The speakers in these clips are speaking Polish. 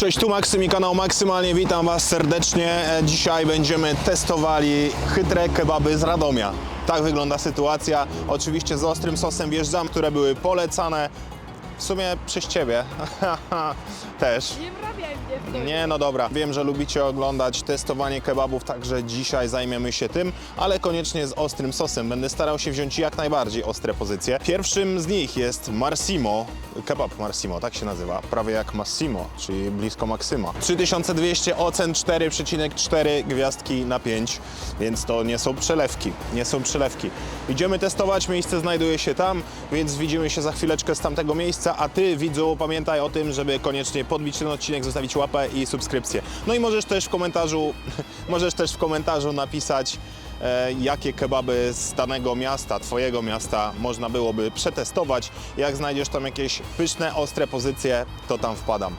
Cześć, tu Maksym i kanał Maksymalnie, witam Was serdecznie. E, Dzisiaj będziemy testowali chytre kebaby z Radomia. Tak wygląda sytuacja. Oczywiście z ostrym sosem wjeżdżam, które były polecane w sumie przez Ciebie. Też. Nie wrabiaj mnie w to. Nie, no dobra. Wiem, że lubicie oglądać testowanie kebabów, także dzisiaj zajmiemy się tym, ale koniecznie z ostrym sosem. Będę starał się wziąć jak najbardziej ostre pozycje. Pierwszym z nich jest Marsimo, kebab Marsimo, tak się nazywa, prawie jak Massimo, czyli blisko Maksyma. 3200 ocen 4,4 gwiazdki na 5, więc to nie są przelewki, nie są przelewki. Idziemy testować, miejsce znajduje się tam, więc widzimy się za chwileczkę z tamtego miejsca, a Ty widzu pamiętaj o tym, żeby koniecznie podbić ten odcinek, zostawić łapę i subskrypcję. No i możesz też w komentarzu, możesz też w komentarzu napisać, e, jakie kebaby z danego miasta, Twojego miasta można byłoby przetestować. Jak znajdziesz tam jakieś pyszne, ostre pozycje, to tam wpadam.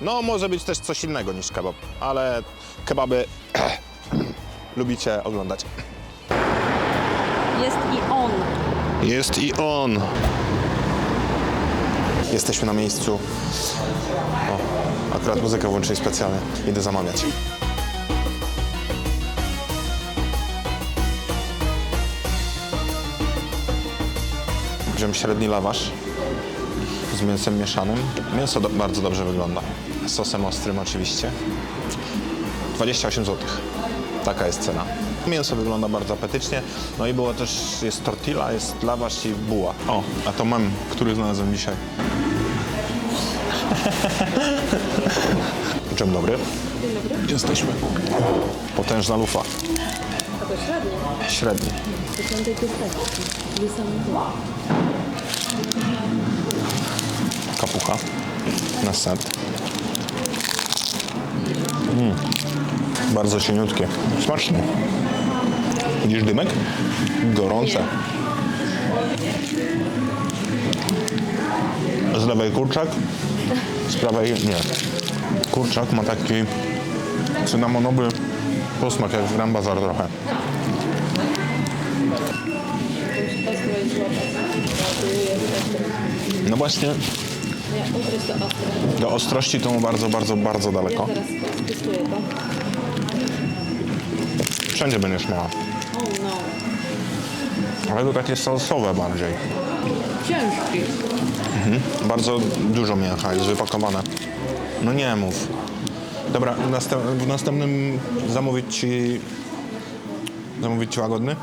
No, może być też coś innego niż kebab, ale kebaby lubicie oglądać. Jest i on. Jest i on. Jesteśmy na miejscu. O, akurat muzykę włączyli specjalnie. Idę zamawiać. Wziąłem średni lawasz z mięsem mieszanym. Mięso do, bardzo dobrze wygląda. Sosem ostrym oczywiście. 28 zł. Taka jest cena. Mięso wygląda bardzo apetycznie. No i było też, jest tortilla, jest lawasz i buła. O, a to mem, który znalazłem dzisiaj. Dzień dobry. Dzień dobry. Jesteśmy. Potężna lufa. A to średnie. Średni. Niesamowite. Kapucha. Na set. Mm. Bardzo cieniutkie. Smaczne. Widzisz dymek? Gorące. Z lewej kurczak, z prawej nie. Kurczak ma taki cynamonowy posmak jak w Grand Bazar trochę. No właśnie, do ostrości to mu bardzo, bardzo, bardzo daleko. Wszędzie będziesz miała. Ale to takie sosowe bardziej. Ciężki. Bardzo dużo mięcha jest wypakowane. No nie mów. Dobra, następ, w następnym zamówić ci... Zamówić ci łagodny?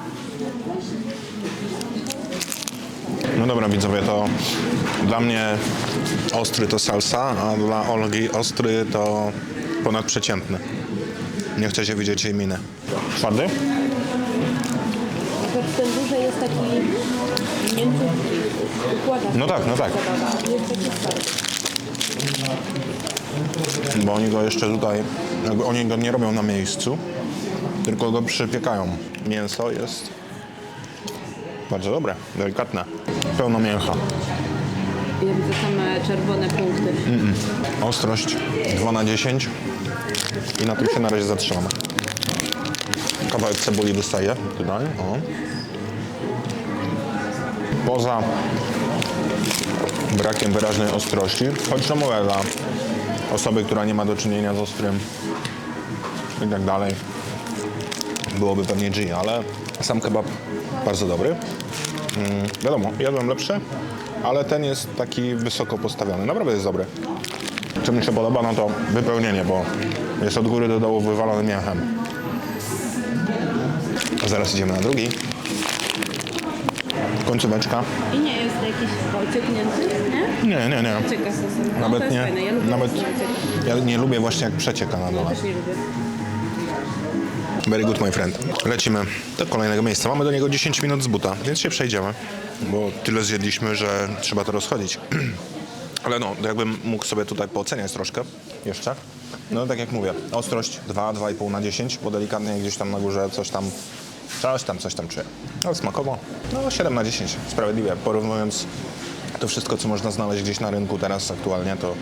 No dobra widzowie, to dla mnie ostry to salsa, a dla Olgi ostry to ponadprzeciętny. Nie chcecie widzieć jej miny. Twardy? Ten duży jest taki mięciutki. Układa No tak, no tak. Jest taki bo oni go jeszcze tutaj, jakby oni go nie robią na miejscu, tylko go przypiekają. Mięso jest bardzo dobre, delikatne, pełno mięcha. Ja widzę same czerwone punkty. Ostrość 2 na 10 i na tym się na razie zatrzymamy. Kawałek cebuli wystaje tutaj, o. Poza brakiem wyraźnej ostrości, choć no mówię, dla osoby, która nie ma do czynienia z ostrym i tak dalej, byłoby pewnie G, ale sam kebab bardzo dobry. Mm, wiadomo, jadłem lepszy, ale ten jest taki wysoko postawiony. Naprawdę jest dobry. Co mi się podoba, no to wypełnienie, bo jest od góry do dołu wywalony mięchem. Zaraz idziemy na drugi. Końcóweczka. I nie jest jakiś pocieknięty, nie? Nie, nie, nie. Czeka sosem. No, Nawet to jest nie. fajne. Ja lubię Nawet ja nie lubię właśnie jak przecieka na dole. też nie lubię. Very good, my friend. Lecimy do kolejnego miejsca. Mamy do niego 10 minut z buta, więc się przejdziemy, bo tyle zjedliśmy, że trzeba to rozchodzić. Ale no, jakbym mógł sobie tutaj pooceniać troszkę jeszcze. No tak jak mówię, ostrość 2, 2,5 na 10, bo delikatnie gdzieś tam na górze coś tam, coś tam, coś tam czuję. Ale smakowo, no 7 na 10, sprawiedliwie. Porównując to wszystko, co można znaleźć gdzieś na rynku teraz aktualnie, to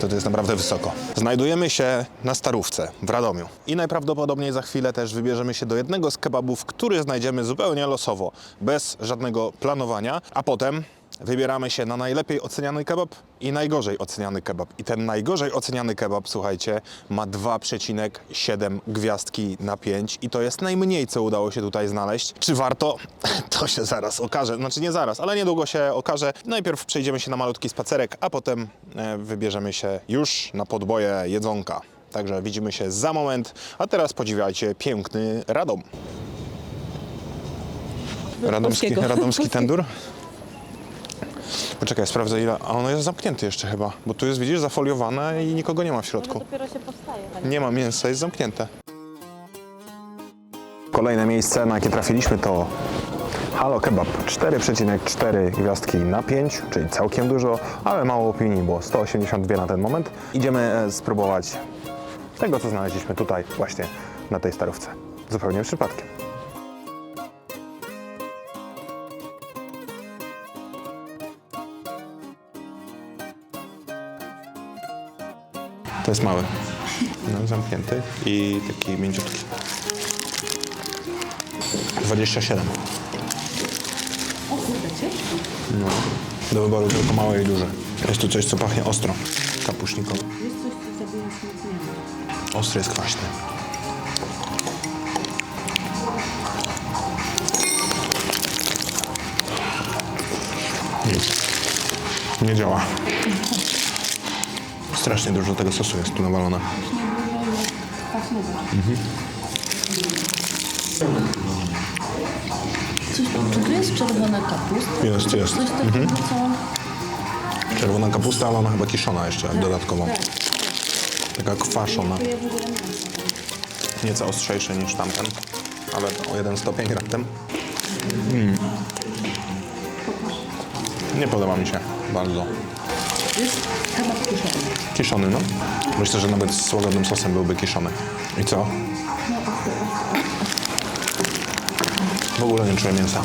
to to jest naprawdę wysoko. Znajdujemy się na Starówce w Radomiu i najprawdopodobniej za chwilę też wybierzemy się do jednego z kebabów, który znajdziemy zupełnie losowo, bez żadnego planowania, a potem wybieramy się na najlepiej oceniany kebab i najgorzej oceniany kebab. I ten najgorzej oceniany kebab, słuchajcie, ma 2,7 gwiazdki na 5 i to jest najmniej, co udało się tutaj znaleźć. Czy warto? To się zaraz okaże. Znaczy nie zaraz, ale niedługo się okaże. Najpierw przejdziemy się na malutki spacerek, a potem e, wybierzemy się już na podboje jedzonka. Także widzimy się za moment, a teraz podziwiajcie piękny Radom. Radomski, radomski tendur? Poczekaj, sprawdzę ile. A ono jest zamknięte jeszcze chyba, bo tu jest, widzisz, zafoliowane i nikogo nie ma w środku. Dopiero się powstaje. Nie ma mięsa, jest zamknięte. Kolejne miejsce, na jakie trafiliśmy to Halo Kebab. 4,4 gwiazdki na 5, czyli całkiem dużo, ale mało opinii, było 182 na ten moment. Idziemy e, spróbować tego, co znaleźliśmy tutaj właśnie na tej starówce. Zupełnie przypadkiem. To jest mały. No, zamknięty i taki mięciutki. 27. O kurde, ciężko. No. Do wyboru tylko małe i duże. Jest tu coś, co pachnie ostro. Kapuśnikowe. Jest coś, co sobie już nic nie ma. Ostry jest kwaśny. Nic. Nie działa. Strasznie dużo tego sosu jest tu nawalone. Coś, czy tu jest czerwona kapustka? Jest, jest. Coś takiego, co... Czerwona kapusta, ale ona chyba kiszona jeszcze dodatkowo. Taka kwaszona. Ja w ogóle mięsa. Nieco ostrzejszy niż tamten, ale o jeden stopień raptem. Mm. Nie podoba mi się bardzo. Jest. Kiszony, no. Myślę, że nawet z łagodnym sosem byłby kiszony. I co? W ogóle nie czuję mięsa.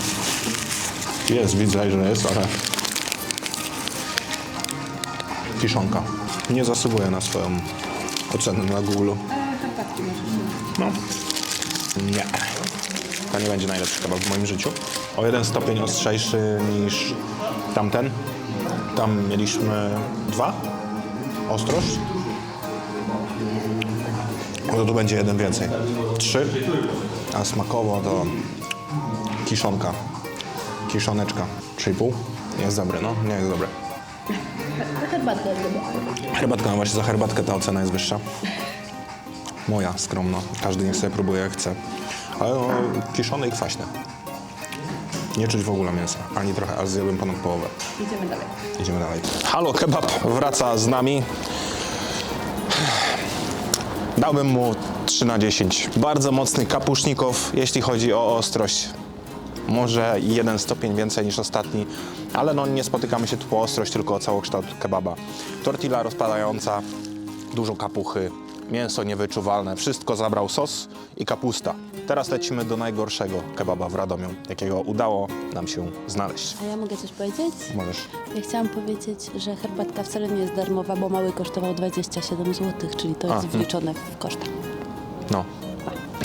Jest, widzę, że jest, ale... Kiszonka. Nie zasługuje na swoją ocenę na Google. No. Nie. To nie będzie najlepszy kebab w moim życiu. O jeden stopień ostrzejszy niż tamten. Tam mieliśmy dwa. Ostrość. No to tu będzie jeden więcej. Trzy. A smakowo to kiszonka. Kiszoneczka. Trzy i pół. Jest dobry, no. Nie jest dobry. To herbatkę chyba. Herbatka, no właśnie za herbatkę ta ocena jest wyższa. Moja, skromna. Każdy niech sobie próbuje jak chce. Ale no, kiszone i kwaśne. Nie czuć w ogóle mięsa. Ani trochę, aż zjadłem ponad połowę. Idziemy dalej. Idziemy dalej. Halo Kebab wraca z nami. Dałbym mu 3 na 10. Bardzo mocny kapuszników, jeśli chodzi o ostrość. Może jeden stopień więcej niż ostatni, ale no nie spotykamy się tu po ostrość, tylko o całokształt kebaba. Tortilla rozpadająca, dużo kapuchy, mięso niewyczuwalne, wszystko zabrał sos i kapusta. Teraz lecimy do najgorszego kebaba w Radomiu, jakiego udało nam się znaleźć. A ja mogę coś powiedzieć? Możesz. Ja chciałam powiedzieć, że herbatka wcale nie jest darmowa, bo mały kosztował 27 zł, czyli to jest A, wliczone w koszta. No.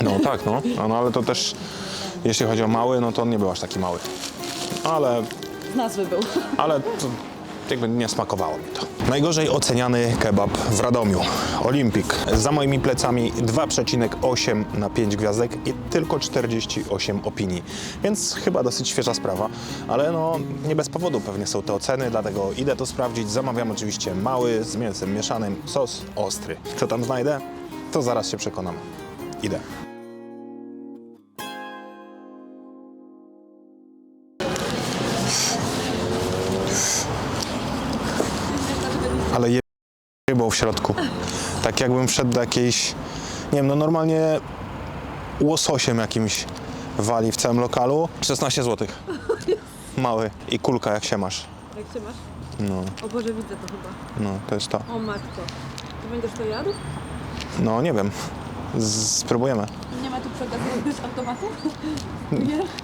No tak, no. no. No ale to też, jeśli chodzi o mały, no to on nie był aż taki mały. Ale, Z nazwy był. ale to jakby nie smakowało mi to. Najgorzej oceniany kebab w Radomiu. Olimpik. Za moimi plecami 2,8 na 5 gwiazdek i tylko 48 opinii. Więc chyba dosyć świeża sprawa, ale no nie bez powodu pewnie są te oceny, dlatego idę to sprawdzić. Zamawiam oczywiście mały z mięsem mieszanym, sos ostry. Co tam znajdę? To zaraz się przekonamy. Idę. Rybą w środku. Tak jakbym wszedł do jakiejś, nie wiem, no normalnie łososiem jakimś wali w całym lokalu. 16 zł. Mały i kulka jak się masz. Jak się masz? No, O Boże, widzę to chyba. no, to jest to. O matko. Ty będziesz to jadł? No, nie wiem. Z- Spróbujemy. Nie ma tu przegazu z automatu?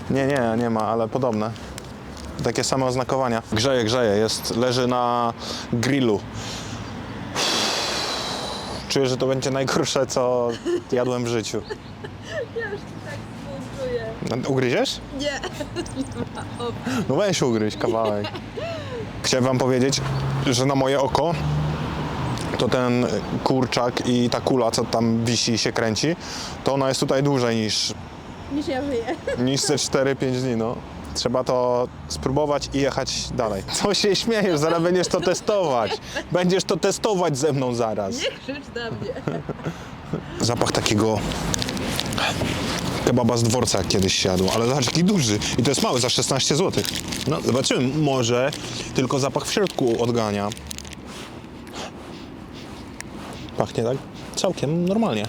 Nie, nie, nie ma, ale podobne. Takie same oznakowania. Grzeje, grzeje, jest, leży na grillu. Czuję, że to będzie najgorsze, co jadłem w życiu. Ja już tak No, Ugryziesz? Nie. No weź ugryź kawałek. Chciałem wam powiedzieć, że na moje oko to ten kurczak i ta kula, co tam wisi i się kręci, to ona jest tutaj dłużej niż, Niż ja żyję. niż ze 4-5 dni, no. Trzeba to spróbować i jechać dalej. Co się śmiejesz? Zaraz będziesz to testować. Będziesz to testować ze mną zaraz. Nie krzycz na mnie. Zapach takiego kebaba z dworca kiedyś się jadło, ale zobacz jaki duży i to jest mały, za 16 zł. No zobaczymy, może tylko zapach w środku odgania. Pachnie tak całkiem normalnie.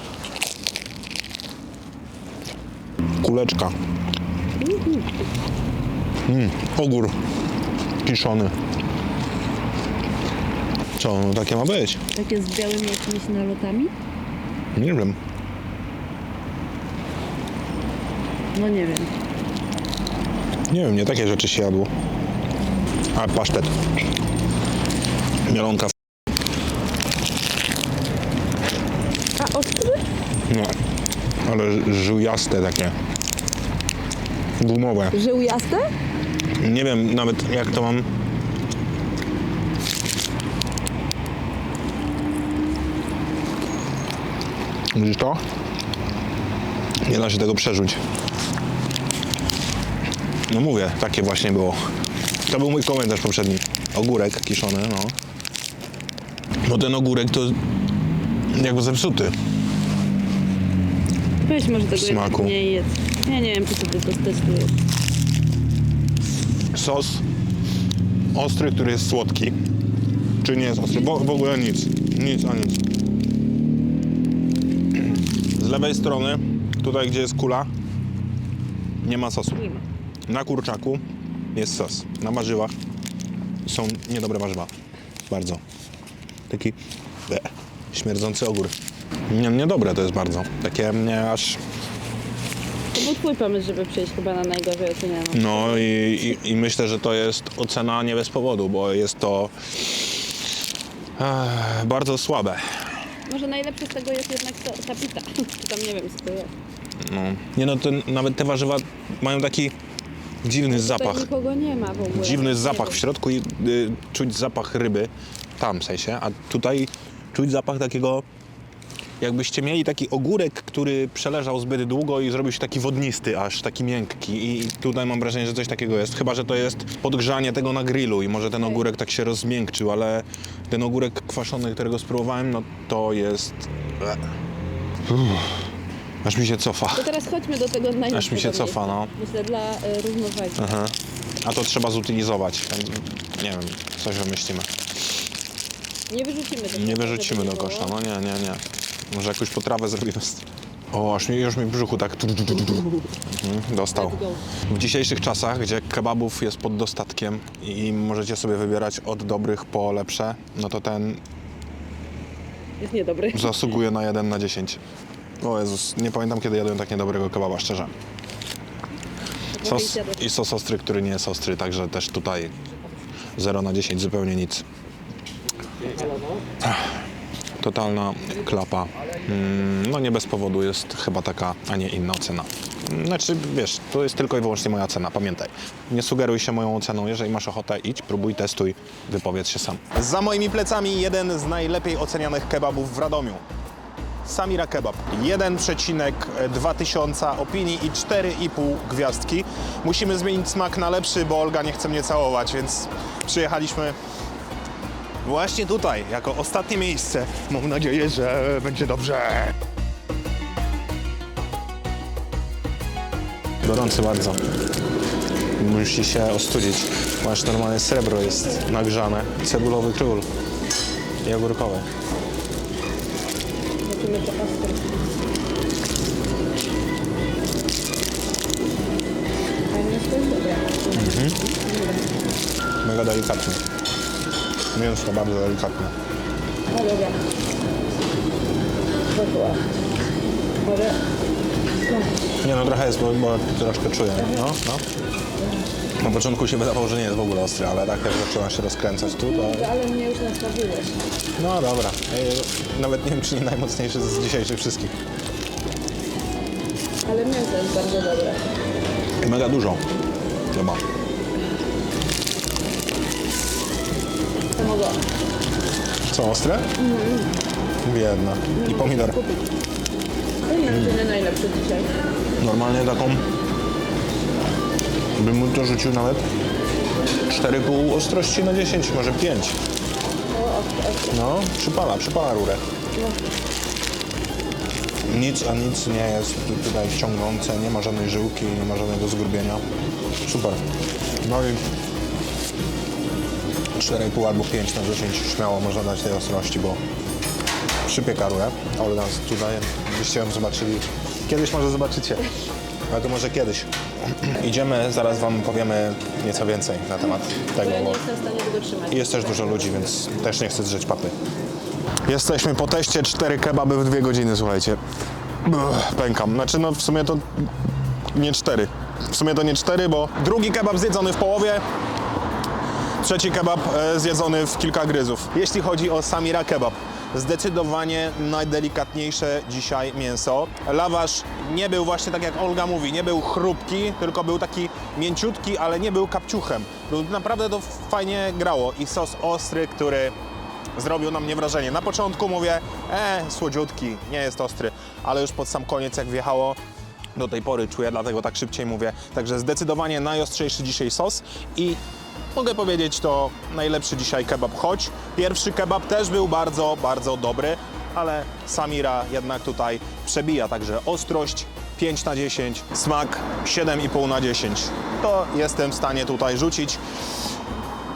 Kuleczka. Mm, ogór kiszony. Co, no takie ma być? Takie z białymi jakimiś nalotami? Nie wiem. No nie wiem. Nie wiem, nie takie rzeczy się jadło. A pasztet. Mielonka. A ostry? Nie. Ale żujaste takie. Gumowe. Żył jasne? Nie wiem nawet jak to mam. Widzisz to? Nie da się tego przerzuć. No mówię, takie właśnie było. To był mój komentarz poprzedni. Ogórek kiszony, no. No ten ogórek to jakby zepsuty. Weź może tego Smaku. nie jedz. Ja nie wiem, czy sobie to testujesz. Sos ostry, który jest słodki. Czy nie jest ostry? Bo, w ogóle nic. Nic, a nic. Z lewej strony, tutaj gdzie jest kula, nie ma sosu. Nie. Na kurczaku jest sos. Na warzywach są niedobre warzywa. Bardzo. Taki be, śmierdzący ogór. Nie, niedobre to jest bardzo. Takie mnie aż twój pomysł, żeby przejść chyba na najgorzej ocenianą. No i, i, i myślę, że to jest ocena nie bez powodu, bo jest to eh, bardzo słabe. Może najlepsze z tego jest jednak to, ta pita. Czy tam nie wiem, co to jest. No. Nie no, ten, nawet te warzywa mają taki dziwny zapach. Nikogo nie ma w ogóle. Dziwny Nie zapach w wiem. środku i y, czuć zapach ryby, tam w sensie, a tutaj czuć zapach takiego, jakbyście mieli taki ogórek, który przeleżał zbyt długo i zrobił się taki wodnisty, aż taki miękki i tutaj mam wrażenie, że coś takiego jest, chyba, że to jest podgrzanie tego na grillu i może ten ogórek tak się rozmiękczył, ale ten ogórek kwaszony, którego spróbowałem, no to jest... Ble. Uff. Aż mi się cofa. To teraz chodźmy do tego najlepszego Aż mi się cofa, miejsca. no. Myślę, dla y, równowagi. Aha. A to trzeba zutylizować. Nie wiem, coś wymyślimy. Nie wyrzucimy do Nie kosza, wyrzucimy żeby do nie kosza, no nie, nie, nie. Może jakąś potrawę zrobimy. O, aż mi, już mi w brzuchu tak tu, tu, tu, tu, tu. Mhm, dostał. W dzisiejszych czasach, gdzie kebabów jest pod dostatkiem i możecie sobie wybierać od dobrych po lepsze, no to ten Jest niedobry. zasługuje na 1 na 10. O Jezus, nie pamiętam kiedy jadłem tak niedobrego kebaba, szczerze. Sos i sos ostry, który nie jest ostry, także też tutaj 0 na 10, zupełnie nic. Ach, Totalna klapa. Mm, No nie bez powodu jest chyba taka, a nie inna ocena. Znaczy, wiesz, to jest tylko i wyłącznie moja cena, pamiętaj. Nie sugeruj się moją oceną, jeżeli masz ochotę, idź, próbuj, testuj, wypowiedz się sam. Za moimi plecami jeden z najlepiej ocenianych kebabów w Radomiu. Samira Kebab. 1,2 tysiąca opinii i 4,5 gwiazdki. Musimy zmienić smak na lepszy, bo Olga nie chce mnie całować, więc przyjechaliśmy właśnie tutaj, jako ostatnie miejsce. Mam nadzieję, że będzie dobrze. Gorący bardzo. Musi się ostudzić. Masz normalne srebro jest nagrzane. Cebulowy król i ogórkowy. Dobre. Mega delikatny. Mięso bardzo delikatne. No dobra. Poszła. Może... Nie no, trochę jest, bo, bo troszkę czuję. No, no. Na początku się wydawało, że nie jest w ogóle ostry, ale tak jak zaczyna się rozkręcać tu, to... Ale mnie już nastawiłeś. No dobra. Ej, Nawet nie wiem, czy nie najmocniejszy z dzisiejszych wszystkich. Ale mięso jest bardzo dobre. Mega dużo. Chyba. To mogę. Co, ostre? Mhm. Biedna. I pomidor. To nie wiem, czy nie najlepszy dzisiaj. Normalnie taką... Bym mu to rzucił nawet 4,5 ostrości na 10, może 5. No, przypala, przypala rurę. Nic, a nic nie jest tu- tutaj ciągnące, nie ma żadnej żyłki, nie ma żadnego zgrubienia. Super. No i 4,5 albo 5 na 10 śmiało można dać tej ostrości, bo przypieka rurę. Ale nas tutaj byście ją zobaczyli. Kiedyś może zobaczycie. Ale to może kiedyś. Idziemy, zaraz wam powiemy nieco więcej na temat tego. Ja nie jestem w stanie tego trzymać. jest też dużo ludzi, więc też nie chcę drzeć papy. Jesteśmy po teście, cztery kebaby w dwie godziny, słuchajcie. Uff, pękam. Znaczy, no w sumie to nie cztery. W sumie to nie cztery, bo drugi kebab zjedzony w połowie, trzeci kebab e, zjedzony w kilka gryzów. Jeśli chodzi o Samira kebab, zdecydowanie najdelikatniejsze dzisiaj mięso. Lawasz nie był właśnie tak jak Olga mówi, nie był chrupki, tylko był taki mięciutki, ale nie był kapciuchem. Naprawdę to fajnie grało i sos ostry, który zrobił na mnie wrażenie. Na początku mówię, e, słodziutki, nie jest ostry, ale już pod sam koniec jak wjechało, do tej pory czuję, dlatego tak szybciej mówię. Także zdecydowanie najostrzejszy dzisiaj sos i mogę powiedzieć to najlepszy dzisiaj kebab, choć pierwszy kebab też był bardzo, bardzo dobry, ale Samira jednak tutaj przebija, także ostrość 5 na 10, smak 7,5 na 10. To jestem w stanie tutaj rzucić.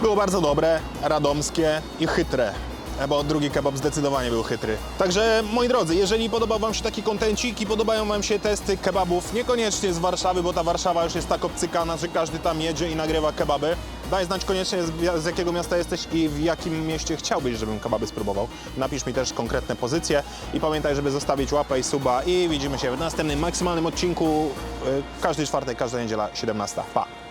Było bardzo dobre, radomskie i chytre. E, Bo drugi kebab zdecydowanie był chytry. Także moi drodzy, jeżeli podobał Wam się taki kontencik i podobają Wam się testy kebabów, niekoniecznie z Warszawy, bo ta Warszawa już jest tak obcykana, że każdy tam jedzie i nagrywa kebaby. Daj znać koniecznie z, jakiego miasta jesteś i w jakim mieście chciałbyś, żebym kebaby spróbował. Napisz mi też konkretne pozycje i pamiętaj, żeby zostawić łapę i suba i widzimy się w następnym maksymalnym odcinku. y, Każdy czwartek, każda niedziela, 17. Pa!